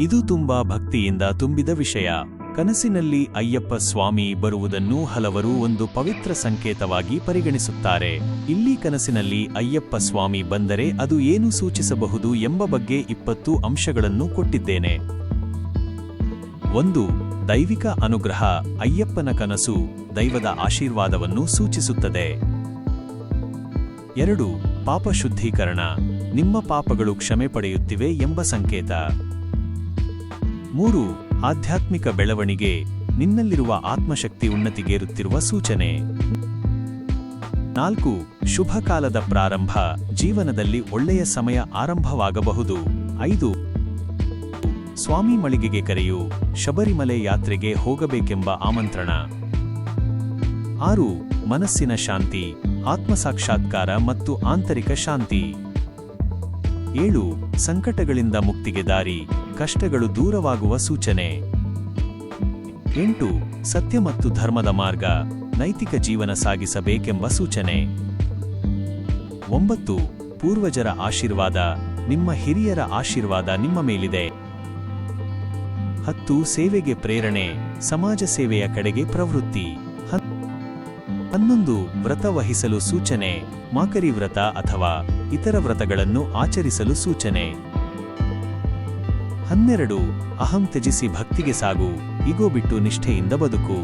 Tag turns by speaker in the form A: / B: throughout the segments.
A: ಇದು ತುಂಬಾ ಭಕ್ತಿಯಿಂದ ತುಂಬಿದ ವಿಷಯ. ಕನಸಿನಲ್ಲಿ ಅಯ್ಯಪ್ಪ ಸ್ವಾಮಿ ಬರುವುದನ್ನು ಹಲವರು ಒಂದು ಪವಿತ್ರ ಸಂಕೇತವಾಗಿ ಪರಿಗಣಿಸುತ್ತಾರೆ. ಇಲ್ಲಿ ಕನಸಿನಲ್ಲಿ ಅಯ್ಯಪ್ಪ ಸ್ವಾಮಿ ಬಂದರೆ ಅದು ಏನು ಸೂಚಿಸಬಹುದು ಎಂಬ ಬಗ್ಗೆ ಇಪ್ಪತ್ತು ಅಂಶಗಳನ್ನು ಕೊಟ್ಟಿದ್ದೇನೆ. ಒಂದು, ದೈವಿಕ ಅನುಗ್ರಹ ಅಯ್ಯಪ್ಪನ ಕನಸು ದೈವದ ಆಶೀರ್ವಾದವನ್ನು ಸೂಚಿಸುತ್ತದೆ. ಎರಡು, ಪಾಪ ಶುದ್ಧೀಕರಣ ನಿಮ್ಮ ಪಾಪಗಳು ಕ್ಷಮೆ ಪಡೆಯುತ್ತಿವೆ ಎಂಬ ಸಂಕೇತ. ಮೂರು, ಆಧ್ಯಾತ್ಮಿಕ ಬೆಳವಣಿಗೆ, ನಿನ್ನಲ್ಲಿರುವ ಆತ್ಮಶಕ್ತಿ ಉನ್ನತಿಗೇರುತ್ತಿರುವ ಸೂಚನೆ. ನಾಲ್ಕು ಶುಭ ಕಾಲದ ಪ್ರಾರಂಭ, ಜೀವನದಲ್ಲಿ ಒಳ್ಳೆಯ ಸಮಯ ಆರಂಭವಾಗಬಹುದು. ಐದು, ಸ್ವಾಮಿ ಮಳಿಗೆಗೆ ಕರೆಯು, ಶಬರಿಮಲೆ ಯಾತ್ರೆಗೆ ಹೋಗಬೇಕೆಂಬ ಆಮಂತ್ರಣ. ಆರು, ಮನಸ್ಸಿನ ಶಾಂತಿ, ಆತ್ಮಸಾಕ್ಷಾತ್ಕಾರ ಮತ್ತು ಆಂತರಿಕ ಶಾಂತಿ. ಏಳು, ಸಂಕಟಗಳಿಂದ ಮುಕ್ತಿಗೆ ದಾರಿ, ಕಷ್ಟಗಳು ದೂರವಾಗುವ ಸೂಚನೆ. ಎಂಟು, ಸತ್ಯ ಮತ್ತು ಧರ್ಮದ ಮಾರ್ಗ, ನೈತಿಕ ಜೀವನ ಸಾಗಿಸಬೇಕೆಂಬ ಸೂಚನೆ. ಒಂಬತ್ತು, ಪೂರ್ವಜರ ಆಶೀರ್ವಾದ, ನಿಮ್ಮ ಹಿರಿಯರ ಆಶೀರ್ವಾದ ನಿಮ್ಮ ಮೇಲಿದೆ. ಹತ್ತು, ಸೇವೆಗೆ ಪ್ರೇರಣೆ, ಸಮಾಜ ಸೇವೆಯ ಕಡೆಗೆ ಪ್ರವೃತ್ತಿ. ಹನ್ನೊಂದು ವ್ರತ ವಹಿಸಲು ಸೂಚನೆ, ಮಾಕರಿ ವ್ರತ ಅಥವಾ ಇತರ ವ್ರತಗಳನ್ನು ಆಚರಿಸಲು ಸೂಚನೆ. ಹನ್ನೆರಡು, ಅಹಂ ತ್ಯಜಿಸಿ ಭಕ್ತಿಗೆ ಸಾಗು, ಇಗೋ ಬಿಟ್ಟು ನಿಷ್ಠೆಯಿಂದ ಬದುಕು.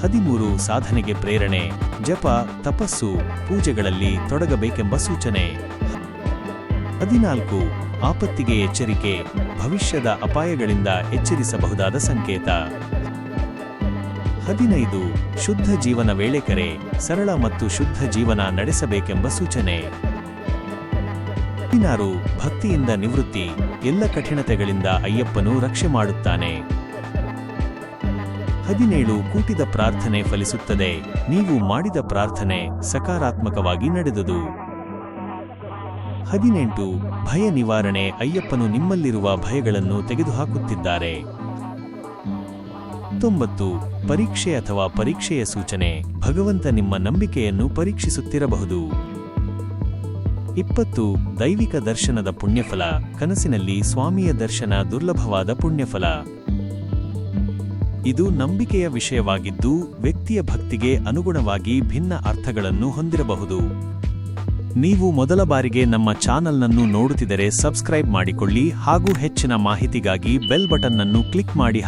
A: ಹದಿಮೂರು, ಸಾಧನೆಗೆ ಪ್ರೇರಣೆ, ಜಪ, ತಪಸ್ಸು, ಪೂಜೆಗಳಲ್ಲಿ ತೊಡಗಬೇಕೆಂಬ ಸೂಚನೆ. ಹದಿನಾಲ್ಕು, ಆಪತ್ತಿಗೆ ಎಚ್ಚರಿಕೆ, ಭವಿಷ್ಯದ ಅಪಾಯಗಳಿಂದ ಎಚ್ಚರಿಸಬಹುದಾದ ಸಂಕೇತ. ಹದಿನೈದು ಶುದ್ಧ ಜೀವನ ವೇಳೆ ಕರೆ, ಸರಳ ಮತ್ತು ಶುದ್ಧ ಜೀವನ ನಡೆಸಬೇಕೆಂಬ ಸೂಚನೆ. ಹದಿನಾರು, ಭಕ್ತಿಯಿಂದ ನಿವೃತ್ತಿ, ಎಲ್ಲ ಕಠಿಣತೆಗಳಿಂದ ಅಯ್ಯಪ್ಪನು ರಕ್ಷೆ ಮಾಡುತ್ತಾನೆ. ಹದಿನೇಳು ಕೂಟಿದ ಪ್ರಾರ್ಥನೆ ಫಲಿಸುತ್ತದೆ, ನೀವು ಮಾಡಿದ ಪ್ರಾರ್ಥನೆ ಸಕಾರಾತ್ಮಕವಾಗಿ ನಡೆದುದು. ಹದಿನೆಂಟು, ಭಯ ನಿವಾರಣೆ ಅಯ್ಯಪ್ಪನು ನಿಮ್ಮಲ್ಲಿರುವ ಭಯಗಳನ್ನು ತೆಗೆದುಹಾಕುತ್ತಿದ್ದಾರೆ. ಹತ್ತೊಂಬತ್ತು ಪರೀಕ್ಷೆ ಅಥವಾ ಪರೀಕ್ಷೆಯ ಸೂಚನೆ. ಭಗವಂತ ನಿಮ್ಮ ನಂಬಿಕೆಯನ್ನು ಪರೀಕ್ಷಿಸುತ್ತಿರಬಹುದು. ಇಪ್ಪತ್ತು, ದೈವಿಕ ದರ್ಶನದ ಪುಣ್ಯಫಲ. ಕನಸಿನಲ್ಲಿ ಸ್ವಾಮಿಯ ದರ್ಶನ ದುರ್ಲಭವಾದ ಪುಣ್ಯಫಲ. ಇದು ನಂಬಿಕೆಯ ವಿಷಯವಾಗಿದ್ದು, ವ್ಯಕ್ತಿಯ ಭಕ್ತಿಗೆ ಅನುಗುಣವಾಗಿ ಭಿನ್ನ ಅರ್ಥಗಳನ್ನು ಹೊಂದಿರಬಹುದು. ನೀವು ಮೊದಲ ಬಾರಿಗೆ ನಮ್ಮ ಚಾನಲ್ನನ್ನು ನೋಡುತ್ತಿದ್ದರೆ ಸಬ್ಸ್ಕ್ರೈಬ್ ಮಾಡಿಕೊಳ್ಳಿ ಹಾಗೂ ಹೆಚ್ಚಿನ ಮಾಹಿತಿಗಾಗಿ ಬೆಲ್ ಬಟನ್ ಅನ್ನು ಕ್ಲಿಕ್ ಮಾಡಿ